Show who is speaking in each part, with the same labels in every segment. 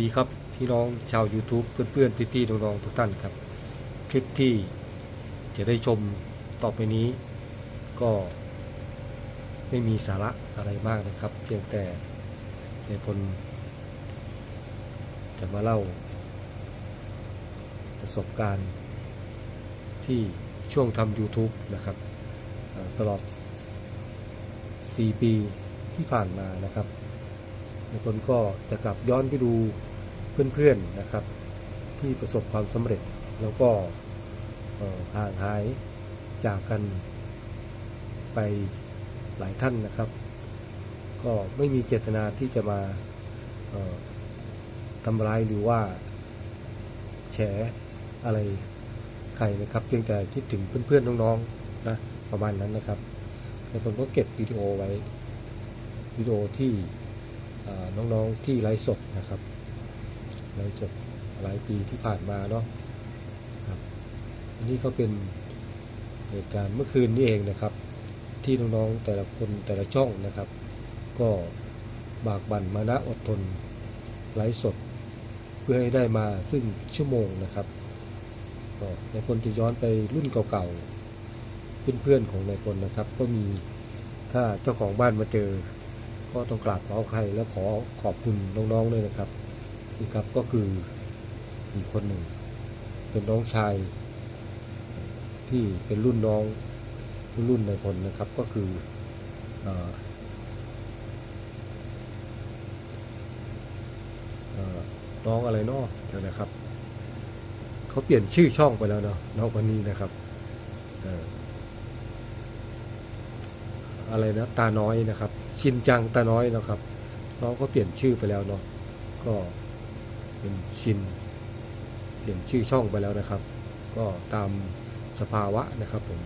Speaker 1: ดีครับพี่น้องชาว YouTube เพื่อนๆพี่ๆน้องๆทุกท่านครับ คลิปที่จะได้ชมต่อไปนี้ ก็ไม่มีสาระอะไรมากนะครับ เพียงแต่ในพลจะมาเล่า ประสบการณ์ที่ช่วงทำ YouTube นะครับตลอด 4 ปีที่ผ่านมานะครับในคนก็จะกลับย้อนไปดู เพื่อนๆนะครับ ที่ประสบความสำเร็จแล้วก็ห่างหายจากกันไปหลายท่านนะครับ ก็ไม่มีเจตนาที่จะมาทำร้ายหรือว่า แฉอะไรใครนะครับ เพียงแต่คิดถึงเพื่อนๆน้องๆนะประมาณนั้นนะครับในคนก็เก็บวิดีโอไว้วิดีโอที่น้องๆที่ไลฟ์สดนะครับ ไลฟ์สดหลายปีที่ผ่านมาเนาะครับอันนี้ก็เป็นเหตุการณ์เมื่อคืนนี้เองนะครับ ที่น้องๆแต่ละคนแต่ละช่องนะครับ ก็บากบั่นมานะอดทนไลฟ์สด เพื่อให้ได้มาซึ่งชั่วโมงนะครับก็ในคนจะย้อนไปรุ่นเก่าๆเพื่อนๆของนายพลนะครับ ก็มีถ้าเจ้าของบ้านมาเจอ ก็ต้องกราบขออภัยและขอขอบคุณน้องๆด้วยนะครับ นี่ครับก็คืออีกคนหนึ่ง เป็นน้องชายที่เป็นรุ่นน้องรุ่นรุ่นในพลนะครับก็คือเอ่อออน้องอะไรเนาะเดี๋ยวนะครับเขาเปลี่ยนชื่อช่องไปแล้วเนาะน้องคนนี้นะครับเอ่ออะไรนะตาน้อยนะครับ ชินจังตาน้อยนะครับ น้องก็เปลี่ยนชื่อไปแล้วเนาะก็ เป็นชินเปลี่ยนชื่อช่องไปแล้วนะครับ ก็ตามสภาวะนะครับผม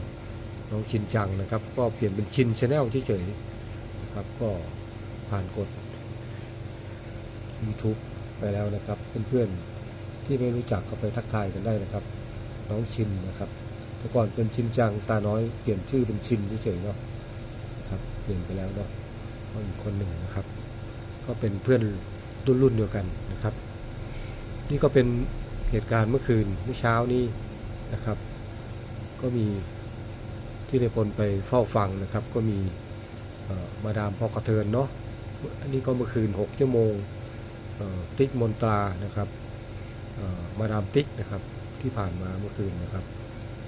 Speaker 1: น้องชินจังนะครับ ก็เปลี่ยนเป็นชินชาแนลเฉยๆนะครับก็ผ่านกด YouTube ไปแล้วนะครับ เพื่อนๆที่ไม่รู้จักก็ไปทักทายกันได้นะครับ น้องชินนะครับแต่ก่อนเป็นชินจังตาน้อยเปลี่ยนชื่อเป็นชินเฉยๆเนาะครับเปลี่ยนไปแล้วเนาะก็อีกคนหนึ่งนะครับ ก็เป็นเพื่อนรุ่นรุ่นเดียวกันนะครับ นี่ก็เป็นเหตุการณ์เมื่อคืนเมื่อเช้านี้นะครับ ก็มีที่ในพลไปเฝ้าฟังนะครับ ก็มีมาดามพอกระเทินเนาะอันนี้ก็เมื่อคืน6ชั่วโมงติ๊กมนตรานะครับมาดามติ๊กนะครับที่ผ่านมาเมื่อคืนนะครับ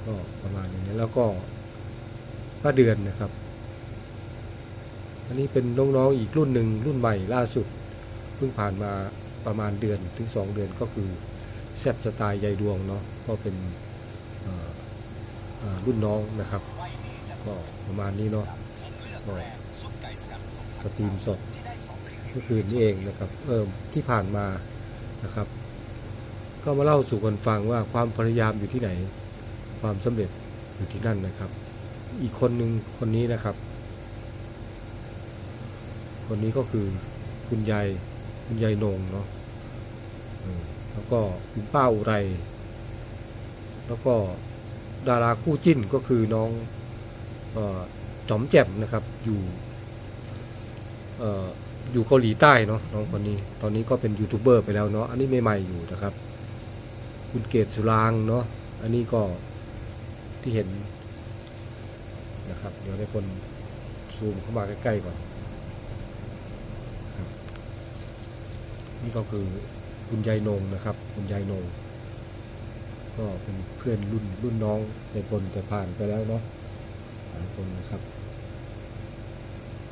Speaker 1: ก็ประมาณนี้แล้วก็ป้าเดือนนะครับ อันนี้เป็นน้องๆอีกรุ่นหนึ่งรุ่นใหม่ล่าสุด เพิ่งผ่านมาประมาณเดือนถึง 2 เดือนก็คือแซบสไตล์ใยดวงเนาะก็เป็นรุ่นน้องนะครับ ก็ประมาณนี้เนาะก็สตรีมสดเมื่อคืนนี้เองนะครับเออที่ผ่านมานะครับ ก็มาเล่าสู่กันฟังว่าความพยายามอยู่ที่ไหน ความสำเร็จอยู่ที่นั่นนะครับ อีกคนหนึ่งคนนี้นะครับ คนนี้ก็คือคุณยาย คุณยายนงเนาะแล้วก็คุณป้าอุไร แล้วก็ดาราคู่จิ้นก็คือน้องออจอมแจ่มนะครับ อยู่ออยู่เกาหลีใต้เนาะน้องคนนี้ ตอนนี้ก็เป็นยูทูบเบอร์ไปแล้วเนาะ อันนี้ใหม่ๆอยู่นะครับ คุณเกศสุรางเนาะ อันนี้ก็ที่เห็นนะครับ เดี๋ยวในคนซูมเข้ามาใกล้ๆก่อน นี่ก็คือคุณยายนงนะครับ คุณยายนง ก็เป็นเพื่อนรุ่นรุ่นน้องในคนแต่ผ่านไปแล้วเนาะหลายคนนะครับ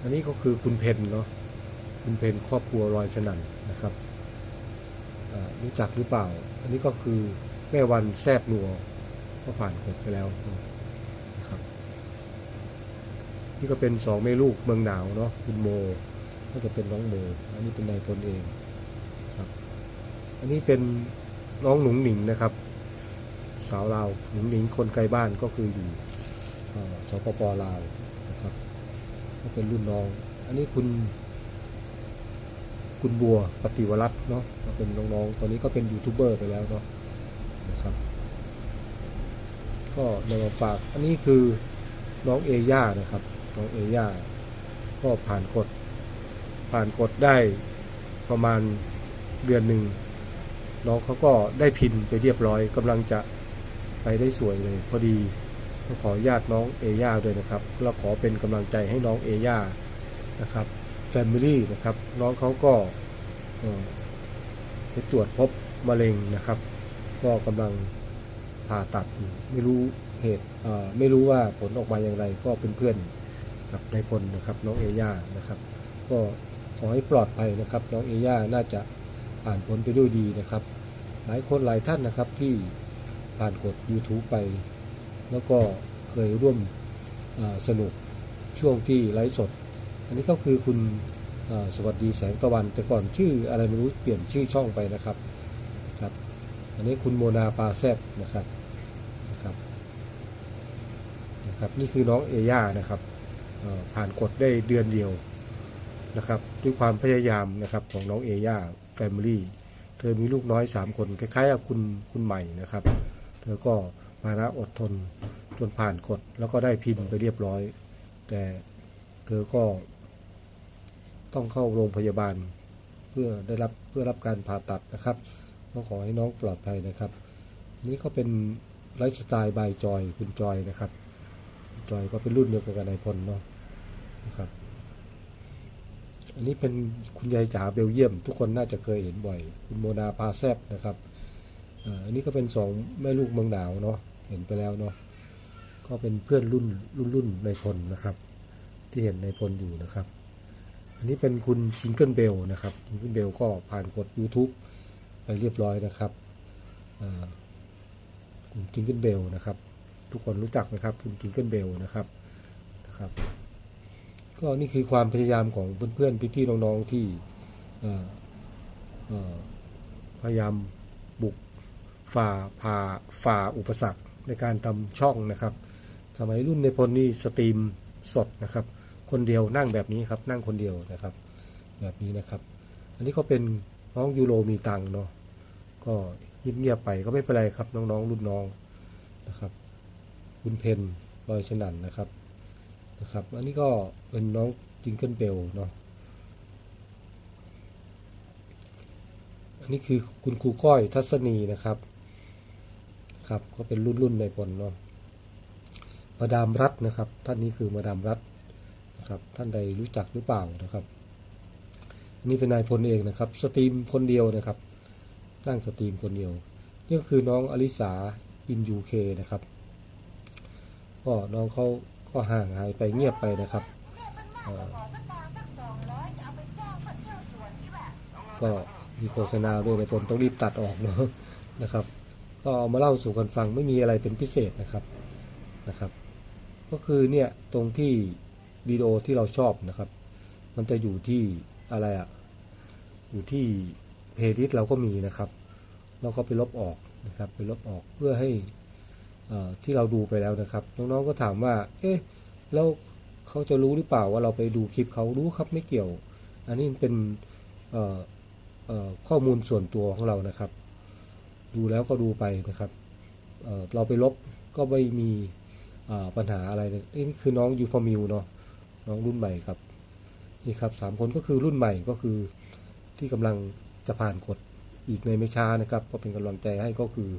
Speaker 1: อันนี้ก็คือคุณเพนเนาะคุณเพนครอบครัวรอยสนั่นนะครับรู้จักหรือเปล่า อันนี้ก็คือแม่วันแซบนัวก็ผ่านกดไปแล้วนะครับ นี่ก็เป็นสองแม่ลูกเมืองหนาวเนาะคุณโม ก็จะเป็นน้องโม อันนี้เป็นนายพลเอง อันนี้เป็นน้องหนุ่งหนิงนะครับ สาวลาวหนุ่งหนิงคนไกลบ้านก็คืออยู่เอ่อสปปลาวนะครับก็เป็นรุ่นน้อง อันนี้คุณ คุณบัวปฏิวรัตเนาะก็เป็นน้องๆตอนนี้ก็เป็นยูทูบเบอร์ไปแล้วเนาะนะครับก็นำมาฝากอันนี้คือน้องเอย่านะครับน้องเอย่าก็ผ่านกฎผ่านกฎได้ประมาณเดือนหนึ่ง น้องเขาก็ได้พินไปเรียบร้อยกำลังจะไปได้สวยเลย พอดีต้อขอญาติน้องเอย่าด้วยนะครับเราขอเป็นกำลังใจให้น้องเอย่านะครับแฟมิลี่นะครับน้องเขาก็ไปตรวจพบมะเร็งนะครับ ก็กำลังผ่าตัดไม่รู้เหตุไม่รู้ว่าผลออกมาอย่างไรก็เป็นเพื่อนกับนายพลนะครับน้องเอย่านะครับ ก็ขอให้ปลอดภัยนะครับ น้องเอย่าน่าจะ ผ่านพ้นไปด้วยดีนะครับ หลายคนหลายท่านนะครับที่ผ่านกด YouTube ไป แล้วก็เคยร่วมสนุกช่วงที่ไลฟ์สด อันนี้ก็คือคุณสวัสดีแสงตะวัน แต่ก่อนชื่ออะไรไม่รู้เปลี่ยนชื่อช่องไปนะครับครับ อันนี้คุณโมนาปาแซบนะครับนะครับนะครับ นี่คือน้องเอย่านะครับผ่านกดได้เดือนเดียวนะครับ ด้วยความพยายามนะครับของน้องเอย่า แฟมิลี่เธอมีลูกน้อย3คนคล้ายๆกับคุณคุณใหม่นะครับ เธอก็มานะอดทนจนผ่านกดแล้วก็ได้พินไปเรียบร้อย แต่เธอก็ ต้องเข้าโรงพยาบาล เพื่อได้รับเพื่อรับการผ่าตัดนะครับก็ขอให้น้องปลอดภัยนะครับ นี่ก็เป็นไลฟ์สไตล์บายจอยคุณจอยนะครับ จอยก็เป็นรุ่นเดียวกันกับนายพลเนาะ อันนี้เป็นคุณยายจ๋าเบลเยียม ทุกคนน่าจะเคยเห็นบ่อย คุณโมนาปาแซบนะครับอันนี้ก็เป็นสองแม่ลูกเมืองหนาวเนาะเห็นไปแล้วเนาะก็เป็นเพื่อนรุ่นรุ่นรุ่นในพลนะครับ ที่เห็นในพลอยู่นะครับ อันนี้เป็นคุณจิงเกิลเบลนะครับจิงเกิลเบลก็ผ่านกด YouTube ไปเรียบร้อยนะครับคุณจิงเกิลเบลนะครับ ทุกคนรู้จักไหมครับคุณจิงเกิลเบลนะครับนะครับ ก็นี่คือความพยายามของเพื่อนๆพี่ๆน้องๆที่พยายามบุกฝ่าผ่าฝ่าอุปสรรคในการทำช่องนะครับ สมัยรุ่นในพลนี่สตรีมสดนะครับ คนเดียวนั่งแบบนี้ครับ นั่งคนเดียวนะครับ แบบนี้นะครับ อันนี้ก็เป็นน้องยูโรมีตังเนาะก็เงียบๆไปก็ไม่เป็นไรครับน้องๆรุ่นน้องนะครับ คุณเพนลอยฉนันนะครับ นะครับ อันนี้ก็เป็นน้องจิงเกิลเบลเนาะอันนี้คือคุณครูก้อยทัศนีนะครับ ครับก็เป็นรุ่นรุ่นในพลเนาะมาดามรัฐนะครับ ท่านนี้คือมาดามรัฐนะครับ ท่านใดรู้จักหรือเปล่านะครับอันนี้เป็นนายพลเองนะครับ สตรีมคนเดียวนะครับ นั่งสตรีมคนเดียวนี่ก็คือน้องอลิสาอินยูเคนะครับ ก็น้องเขา ก็ห่างหายไปเงียบไปนะครับก็มีโฆษณาด้วยในผลต้องรีบตัดออกเนาะนะครับ ก็เอามาเล่าสู่กันฟังไม่มีอะไรเป็นพิเศษนะครับนะครับ ก็คือเนี่ยตรงที่วิดีโอที่เราชอบนะครับ มันจะอยู่ที่อะไรอะอยู่ที่เพลย์ลิสต์เราก็มีนะครับ เราก็ไปลบออกนะครับ ไปลบออกเพื่อให้ ที่เราดูไปแล้วนะครับน้องๆก็ถามว่า เอ๊ะแล้วเขาจะรู้หรือเปล่าว่าเราไปดูคลิปเขารู้ครับไม่เกี่ยว อันนี้เป็นข้อมูลส่วนตัวของเรานะครับ ดูแล้วก็ดูไปนะครับเเราไปลบก็ไม่มีปัญหาอะไรนี่คือน้องยูฟอร์มิวเนาะน้องรุ่นใหม่ครับนี่ครับสามคนก็คือรุ่นใหม่ก็คือที่กำลังจะผ่านกฎอีกในไม่ช้านะครับ ก็เป็นกำลังใจให้ก็คือ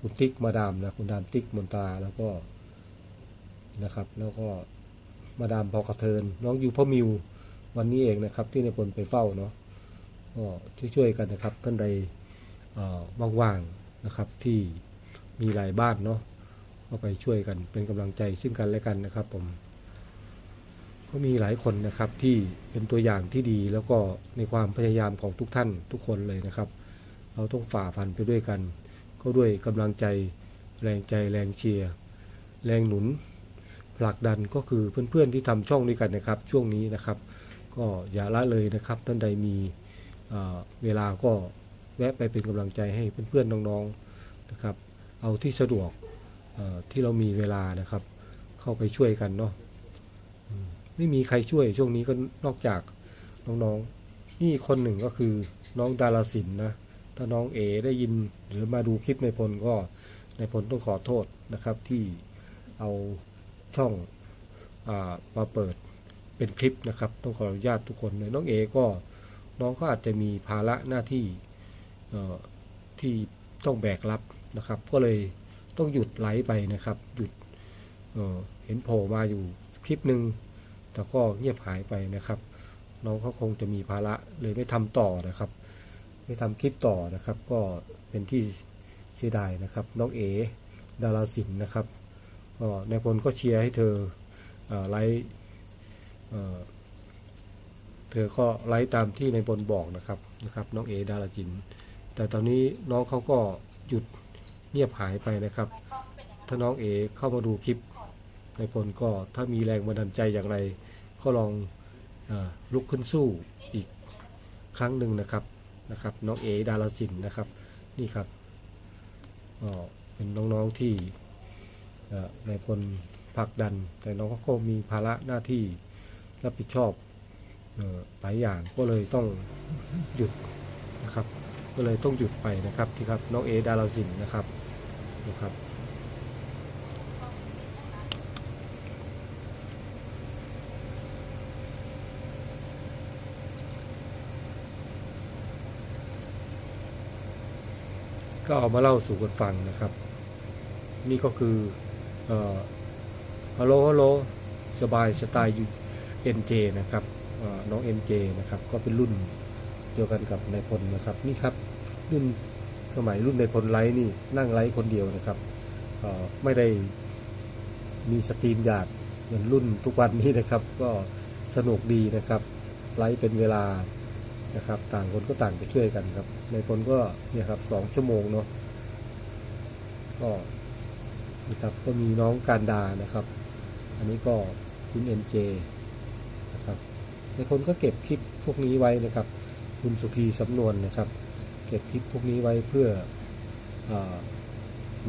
Speaker 1: คุณติ๊กมาดามนะคุณดามติ๊กมนตราแล้วก็นะครับ แล้วก็มาดามพอกระเทิน น้องยูพ่อมิววันนี้เองนะครับ ที่ในพลไปเฝ้าเนาะก็ช่วยๆกันนะครับท่านใดว่างๆนะครับที่มีหลายบ้านเนาะก็ไปช่วยกันเป็นกำลังใจซึ่งกันและกันนะครับผมก็มีหลายคนนะครับที่เป็นตัวอย่างที่ดีแล้วก็ในความพยายามของทุกท่านทุกคนเลยนะครับ เราต้องฝ่าฟันไปด้วยกัน ก็ด้วยกำลังใจแรงใจแรงเชียร์แรงหนุนผลักดันก็คือเพื่อนๆที่ทำช่องด้วยกันนะครับ ช่วงนี้นะครับ ก็อย่าละเลยนะครับท่านใดมีเวลาก็แวะไปเป็นกำลังใจให้เพื่อนๆน้องๆนะครับ เอาที่สะดวกที่เรามีเวลานะครับ เข้าไปช่วยกันเนาะไม่มีใครช่วยช่วงนี้ก็นอกจากน้องๆนี่คนหนึ่งก็คือน้องดาราศิลป์นะ ถ้าน้องเอได้ยินหรือมาดูคลิปในพลก็ในพลต้องขอโทษนะครับที่เอาช่องอามาเปิดเป็นคลิปนะครับ ต้องขออนุญาตทุกคนเลยน้องเอก็น้องก็อาจจะมีภาระหน้าที่ที่ต้องแบกรับนะครับ ก็เลยต้องหยุดไลฟ์ไปนะครับหยุดเเห็นโผล่มาอยู่คลิปหนึ่งแต่ก็เงียบหายไปนะครับ น้องเขาคงจะมีภาระเลยไม่ทำต่อนะครับ ไม่ทำคลิปต่อนะครับ ก็เป็นที่เสียดายนะครับ น้องเอดาราสินนะครับก็ในายพลก็เชียร์ให้เธอไลฟ์เอ่เธอก็ไลฟ์ตามที่ในายพลบอกนะครับนะครับน้องเอดาราสินแต่ตอนนี้น้องเขาก็หยุดเงียบหายไปนะครับ ถ้าน้องเอเข้ามาดูคลิปในายพลก็ถ้ามีแรงบันดาลใจอย่างไรก็ลองอลุกขึ้นสู้อีกครั้งหนึ่งนะครับ นะครับ น้องเอดาราสินนะครับ นี่ครับก็เป็นน้องๆที่ในายพลผลักดัน แต่น้องก็มีภาระหน้าที่รับผิดชอบหลายอย่างก็เลยต้องหยุดนะครับ ก็เลยต้องหยุดไปนะครับที่ครับน้องเอดาราสินนะครับนะครับ ก็เอามาเล่าสู่กันฟังนะครับ นี่ก็คือฮัลโหลฮัลโหลสบายสไตล์เอ็นเจนะครับน้องเอ็นเจนะครับ ก็เป็นรุ่นเดียวกันกับนายพลนะครับ นี่ครับรุ่นสมัยรุ่นนายพลไลฟ์นี่นั่งไลฟ์คนเดียวนะครับไม่ได้มีสตรีมหยาดเหมือนรุ่นทุกวันนี้นะครับ ก็สนุกดีนะครับ ไลฟ์เป็นเวลา นะครับ ต่างคนก็ต่างไปช่วยกันครับ ในายพลก็เนี่ยครับสองชั่วโมงเนาะก็นะครับก็มีน้องการดานะครับ อันนี้ก็คุณเอ็นเจนะครับนายพลก็เก็บคลิปพวกนี้ไว้นะครับ คุณสุพีสำนวนนะครับ เก็บคลิปพวกนี้ไว้เพื่อเออ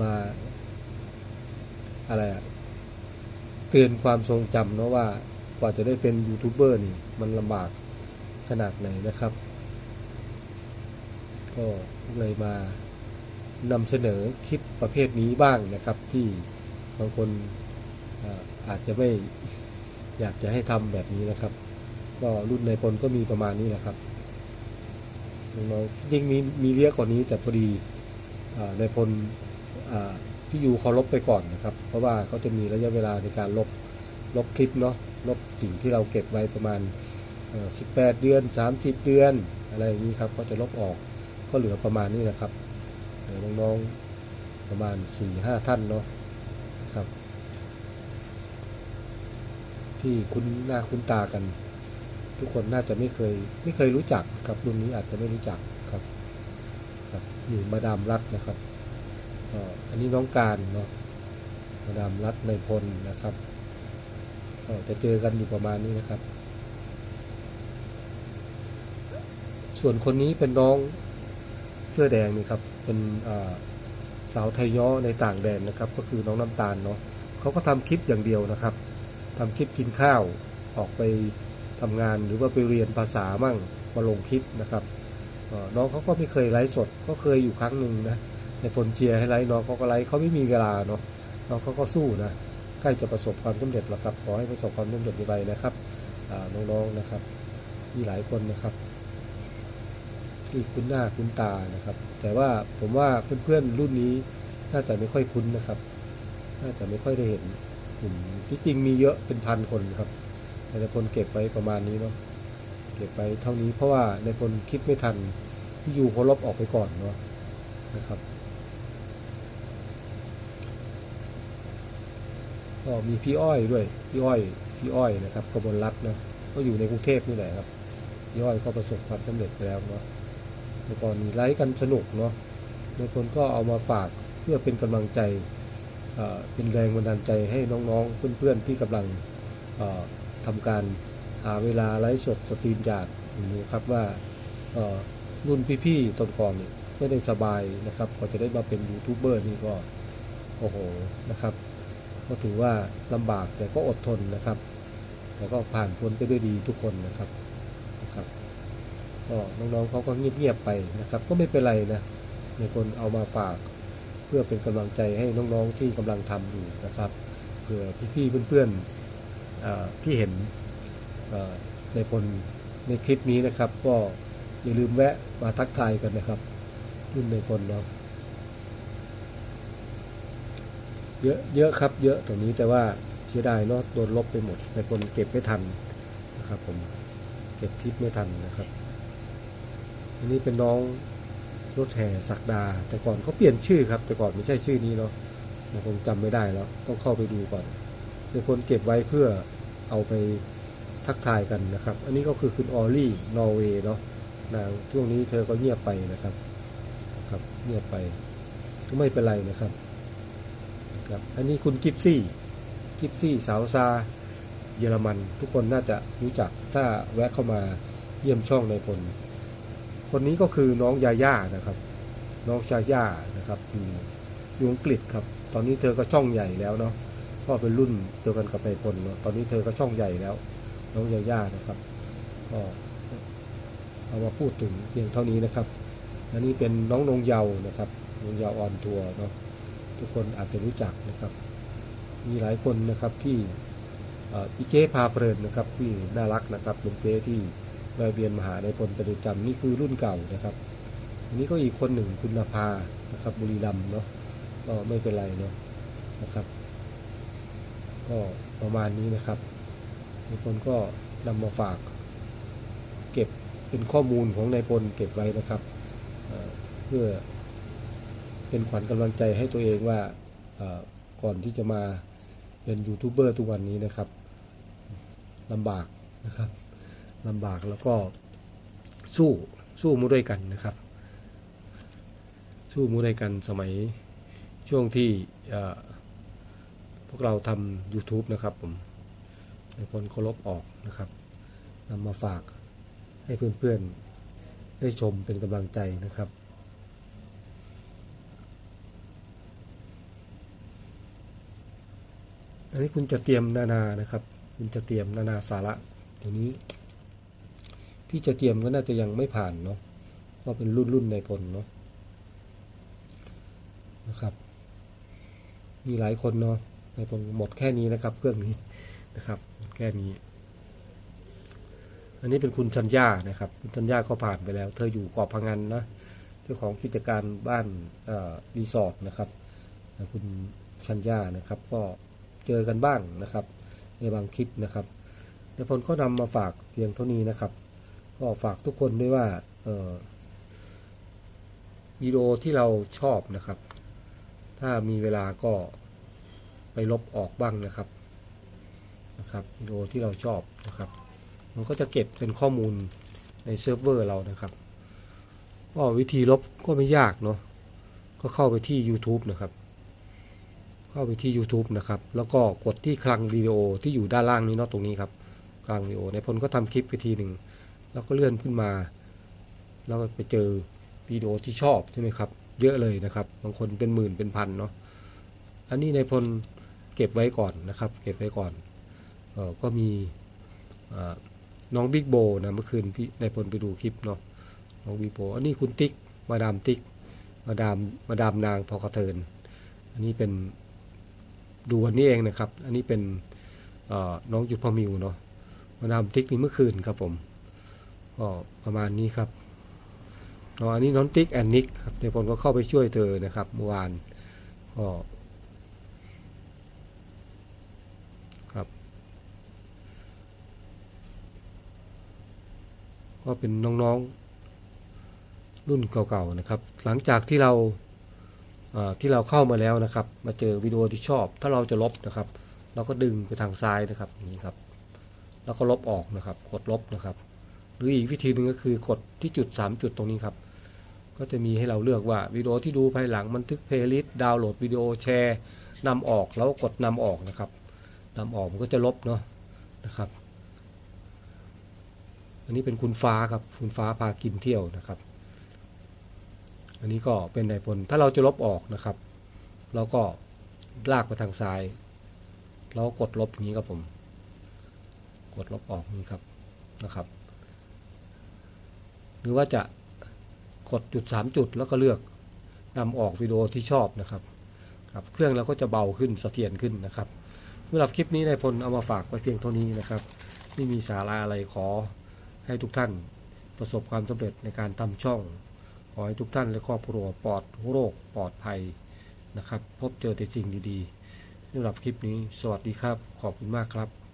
Speaker 1: มาอะไรอะเตือนความทรงจำเนาะว่ากว่าจะได้เป็นยูทูบเบอร์นี่มันลำบาก ขนาดไหนนะครับ ก็เลยมานำเสนอคลิปประเภทนี้บ้างนะครับ ที่บางคนอาจจะไม่อยากจะให้ทำแบบนี้นะครับ ก็รุ่นในพลก็มีประมาณนี้แหละครับน้องๆยิ่งมีมีเรียกกว่านี้แต่พอดีอในพลอ่าพี่ยูเขาลบไปก่อนนะครับ เพราะว่าเขาจะมีระยะเวลาในการลบลบคลิปเนาะลบสิ่งที่เราเก็บไว้ประมาณ 18 เดือน 30 เดือน อะไรอย่างนี้ครับ ก็จะลบออกก็เหลือประมาณนี้นะครับเดี๋ยวน้องๆประมาณ 4-5 ท่านเนาะครับ ที่คุ้นหน้าคุ้นตากัน ทุกคนน่าจะไม่เคยไม่เคยรู้จักครับรุ่นนี้อาจจะไม่รู้จักครับครับอยู่มาดามรัฐนะครับอันนี้น้องการเนาะมาดามรัฐในพลนะครับจะเจอกันอยู่ประมาณนี้นะครับ ส่วนคนนี้เป็นน้องเสื้อแดงนี่ครับ เป็นสาวไทยย้อในต่างแดนนะครับ ก็คือน้องน้ำตาลเนาะเขาก็ทำคลิปอย่างเดียวนะครับทำคลิปกินข้าวออกไปทำงานหรือว่าไปเรียนภาษามั่งมาลงคลิปนะครับน้องเขาก็ไม่เคยไลฟ์สด ก็เคยอยู่ครั้งหนึ่งนะในผลเชียร์ให้ไลฟ์น้องเขาก็ไลฟ์เขาไม่มีเวลาเนาะน้องเขาก็สู้นะใกล้จะประสบความสำเร็จแล้วครับขอให้ประสบความสำเร็จไปนะครับน้องๆนะครับ มีหลายคนนะครับ ที่คุ้นหน้าคุ้นตานะครับ แต่ว่าผมว่าเพื่อนๆรุ่นนี้น่าจะไม่ค่อยคุ้นนะครับ น่าจะไม่ค่อยได้เห็นกลุ่มที่จริงมีเยอะเป็นพันคนครับ แต่ในเก็บไว้ประมาณนี้เนาะเก็บไว้เท่านี้เพราะว่าในพลคิดไม่ทันที่อยูเขาลบออกไปก่อนเนาะนะครับก็มีพี่อ้อยด้วยพี่อ้อยพี่อ้อยนะครับกบลรัตน์เนาะก็อยู่ในกรุงเทพนี่แหละครับพี่อ้อยก็ประสบความสำเร็จไปแล้วเนาะ ในก่อนไลฟ์กันสนุกเนาะในพลก็เอามาฝากเพื่อเป็นกำลังใจเป็นแรงบันดาลใจให้น้องๆ เพื่อนๆที่กำลังเอ่อทำการหาเวลาไลฟ์สดสตรีมหยาดดูครับว่ารุ่นพี่ๆต้นก่อนนี่ไม่ได้สบายนะครับก็จะได้มาเป็นยูทูบเบอร์นี่ก็โอ้โหนะครับ ก็ถือว่าลำบากแต่ก็อดทนนะครับ แต่ก็ผ่านพ้นไปด้วยดีทุกคนนะครับ ก็น้องๆเขาก็เงียบๆไปนะครับ ก็ไม่เป็นไรนะในคนเอามาฝาก เพื่อเป็นกำลังใจให้น้องๆที่กำลังทำอยู่นะครับเผื่อพี่ๆเพื่อนๆที่เห็นในคนในคลิปนี้นะครับ ก็อย่าลืมแวะมาทักทายกันนะครับรุ่นในพลเนาะเยอะเยอะครับ เยอะตรงนี้แต่ว่าเสียดายเนาะโดนลบไปหมดในพลเก็บไม่ทันนะครับผมเก็บคลิปไม่ทันนะครับ อันนี้เป็นน้องรถแห่ศักดา แต่ก่อนเขาเปลี่ยนชื่อครับ แต่ก่อนไม่ใช่ชื่อนี้เนาะแต่ผมจำไม่ได้แล้วต้องเข้าไปดูก่อนเป็นคนเก็บไว้เพื่อเอาไปทักทายกันนะครับ อันนี้ก็คือคุณออลี่นอร์เวย์เนาะนางช่วงนี้เธอก็เงียบไปนะครับ ครับเงียบไปก็ไม่เป็นไรนะครับครับ อันนี้คุณกิฟซี่กิฟซี่สาวซาเยอรมัน ทุกคนน่าจะรู้จักถ้าแวะเข้ามาเยี่ยมช่องในพล คนนี้ก็คือน้องยาย่านะครับ น้องชาย่านะครับอยู่อยู่อังกฤษครับ ตอนนี้เธอก็ช่องใหญ่แล้วเนาะก็เป็นรุ่นเดียวกันกับในพลเนาะตอนนี้เธอก็ช่องใหญ่แล้ว น้องยาย่านะครับก็เอามาพูดถึงเพียงเท่านี้นะครับ อันนี้เป็นน้องนงเยานะครับนงเยาออนทัวร์เนาะทุกคนอาจจะรู้จักนะครับ มีหลายคนนะครับที่พี่เจ๊พาเพลินนะครับที่น่ารักนะครับเป็นเจ๊ที่ แวะเวียนมาหาในพลประจำนี่คือรุ่นเก่านะครับ อันนี้ก็อีกคนหนึ่งคุณนภานะครับบุรีรัมเนาะก็ไม่เป็นไรเนาะนะครับ ก็ประมาณนี้นะครับในพลก็นำมาฝาก เก็บเป็นข้อมูลของนายพลเก็บไว้นะครับเพื่อเป็นขวัญกำลังใจให้ตัวเองว่าก่อนที่จะมาเป็นยูทูบเบอร์ทุกวันนี้นะครับลำบากนะครับ ลำบากแล้วก็สู้สู้มาด้วยกันนะครับ สู้มาด้วยกันสมัยช่วงที่พวกเราทำ YouTube นะครับผมในพลเคารพออกนะครับนำมาฝากให้เพื่อนๆ ได้ชมเป็นกำลังใจนะครับอันนี้คุณจะเตรียมนานานะครับ คุณจะเตรียมนานาสาระเดี๋ยวนี้ พี่จะเตรียมก็น่าจะยังไม่ผ่านเนาะเพราะเป็นรุ่นรุ่นในพลเนาะนะครับ มีหลายคนเนาะในพลหมดแค่นี้นะครับเครื่องนี้นะครับแค่นี้ อันนี้เป็นคุณชัญญานะครับ คุณชัญญาก็ผ่านไปแล้ว เธออยู่เกาะพังงานนะเจ้าของกิจการบ้านรีสอร์ทนะครับคุณชัญญานะครับ ก็เจอกันบ้างนะครับ ในบางคลิปนะครับในพลก็นำมาฝากเพียงเท่านี้นะครับ ก็ฝากทุกคนด้วยว่าวิดีโอที่เราชอบนะครับ ถ้ามีเวลาก็ไปลบออกบ้างนะครับนะครับวิดีโอที่เราชอบนะครับ มันก็จะเก็บเป็นข้อมูลในเซิร์ฟเวอร์เรานะครับก็วิธีลบก็ไม่ยากเนาะก็เข้าไปที่ YouTube นะครับ เข้าไปที่ YouTube นะครับ แล้วก็กดที่คลังวิดีโอที่อยู่ด้านล่างนี้เนาะตรงนี้ครับคลังวิดีโอในพลก็ทำคลิปไปทีหนึ่ง แล้วก็เลื่อนขึ้นมาแล้วก็ไปเจอวิดีโอที่ชอบใช่ไหมครับ เยอะเลยนะครับ บางคนเป็นหมื่นเป็นพันเนาะอันนี้ในพลเก็บไว้ก่อนนะครับ เก็บไว้ก่อนออก็มีน้องบิ๊กโบนะเมื่อคืนพี่นพลไปดูคลิปเนาะน้องบิ๊กโบอันนี้คุณติ๊กมาดามติ๊กมาดามมาดามนางพอกระเทินอันนี้เป็นดูวันนี้เองนะครับ อันนี้เป็นน้องยุพมิวเนาะมาดามติ๊กนี่เมื่อคืนครับผม ก็ประมาณนี้ครับเนาะอันนี้น้องติ๊กแอนนิกครับนายพลก็เข้าไปช่วยเธอนะครับเมื่อวานก็ครับก็เป็นน้องๆรุ่นเก่าๆนะครับ หลังจากที่เราที่เราเข้ามาแล้วนะครับ มาเจอวิดีโอที่ชอบ ถ้าเราจะลบนะครับ เราก็ดึงไปทางซ้ายนะครับอย่างนี้ครับ แล้วก็ลบออกนะครับ กดลบนะครับ หรืออีกวิธีหนึ่งก็คือกดที่จุด 3 จุดตรงนี้ครับ ก็จะมีให้เราเลือกว่าวิดีโอที่ดูภายหลังบันทึกเพลย์ลิสต์ดาวน์โหลดวิดีโอแชร์นำออกแล้วกดนำออกนะครับนำออกมันก็จะลบเนาะนะครับ อันนี้เป็นคุณฟ้าครับคุณฟ้าพากินเที่ยวนะครับ อันนี้ก็เป็นนายพลถ้าเราจะลบออกนะครับ เราก็ลากไปทางซ้าย แล้วกดลบอย่างนี้ครับผม กดลบออกนี้ครับนะครับ รือว่าจะกดจุดสามจุดแล้วก็เลือกนำออกวิดีโอที่ชอบนะครับครับ เครื่องเราก็จะเบาขึ้นเสถียรขึ้นนะครับสำหรับคลิปนี้นายพลเอามาฝากไว้เพียงเท่านี้นะครับไม่มีสาระอะไรขอให้ทุกท่านประสบความสำเร็จในการทำช่อง ขอให้ทุกท่านและครอบครัวปลอดโรคปลอดภัยนะครับ พบเจอแต่สิ่งดีๆสำหรับคลิปนี้ สวัสดีครับ ขอบคุณมากครับ